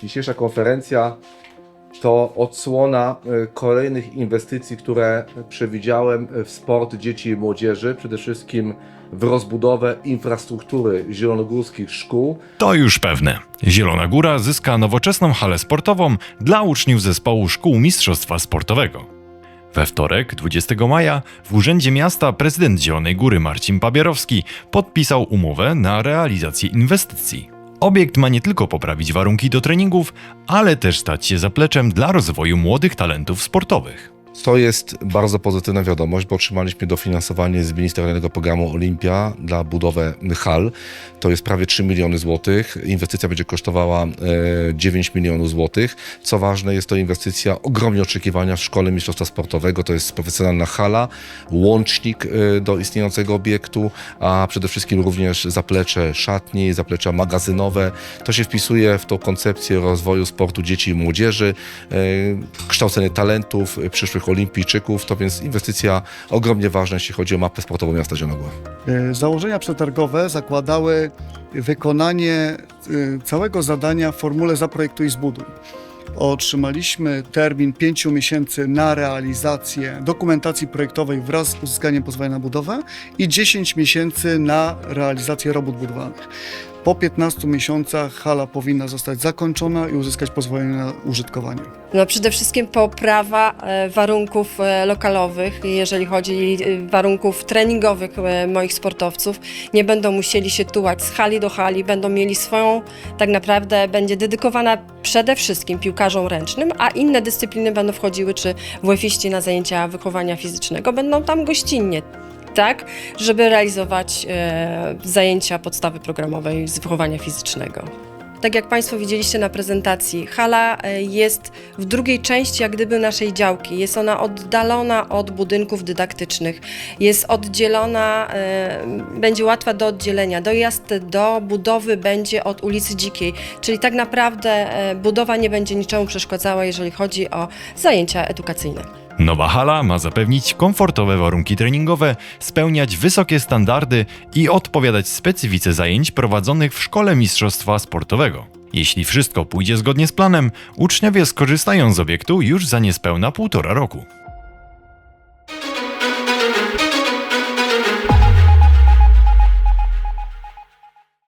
Dzisiejsza konferencja to odsłona e, kolejnych inwestycji, które przewidziałem w sport dzieci i młodzieży, przede wszystkim w rozbudowę infrastruktury zielonogórskich szkół, To już pewne. Zielona Góra zyska nowoczesną halę sportową dla uczniów zespołu szkół Mistrzostwa Sportowego. We wtorek, 20 maja, w Urzędzie Miasta prezydent Zielonej Góry Marcin Pabierowski podpisał umowę na realizację inwestycji. Obiekt ma nie tylko poprawić warunki do treningów, ale też stać się zapleczem dla rozwoju młodych talentów sportowych. To jest bardzo pozytywna wiadomość, bo otrzymaliśmy dofinansowanie z Ministerialnego Programu Olimpia dla budowy hal. To jest prawie 3 miliony złotych. Inwestycja będzie kosztowała e, 9 milionów złotych. Co ważne, jest to inwestycja ogromnie oczekiwania w Szkole Mistrzostwa Sportowego. To jest profesjonalna hala, łącznik e, do istniejącego obiektu, a przede wszystkim również zaplecze szatni, zaplecza magazynowe. To się wpisuje w tą koncepcję rozwoju sportu dzieci i młodzieży, e, kształcenie talentów, e, przyszłych olimpijczyków. To więc inwestycja ogromnie ważna, jeśli chodzi o mapę sportową miasta Zielonogóra. E, Założenia przetargowe zakładały wykonanie e, całego zadania w formule Zaprojektuj i zbuduj. Otrzymaliśmy termin 5 miesięcy na realizację dokumentacji projektowej wraz z uzyskaniem pozwolenia na budowę i 10 miesięcy na realizację robót budowlanych. Po 15 miesiącach hala powinna zostać zakończona i uzyskać pozwolenie na użytkowanie. No przede wszystkim poprawa e, warunków e, lokalowych, jeżeli chodzi e, warunków treningowych moich sportowców. Nie będą musieli się tułać z hali do hali, będą mieli swoją, tak naprawdę będzie dedykowana przede wszystkim piłkarzom ręcznym, a inne dyscypliny będą wchodziły, czy WF-iści na zajęcia wychowania fizycznego, będą tam gościnnie. Tak, żeby realizować e, zajęcia podstawy programowej z wychowania fizycznego. Tak jak Państwo widzieliście na prezentacji, hala e, jest w drugiej części jak gdyby naszej działki. Jest ona oddalona od budynków dydaktycznych. Jest oddzielona, e, będzie łatwa do oddzielenia. Dojazd do budowy będzie od ulicy Dzikiej, czyli tak naprawdę budowa nie będzie niczemu przeszkadzała, jeżeli chodzi o zajęcia edukacyjne. Nowa hala ma zapewnić komfortowe warunki treningowe, spełniać wysokie standardy i odpowiadać specyfice zajęć prowadzonych w Szkole Mistrzostwa Sportowego. Jeśli wszystko pójdzie zgodnie z planem, uczniowie skorzystają z obiektu już za niespełna półtora roku.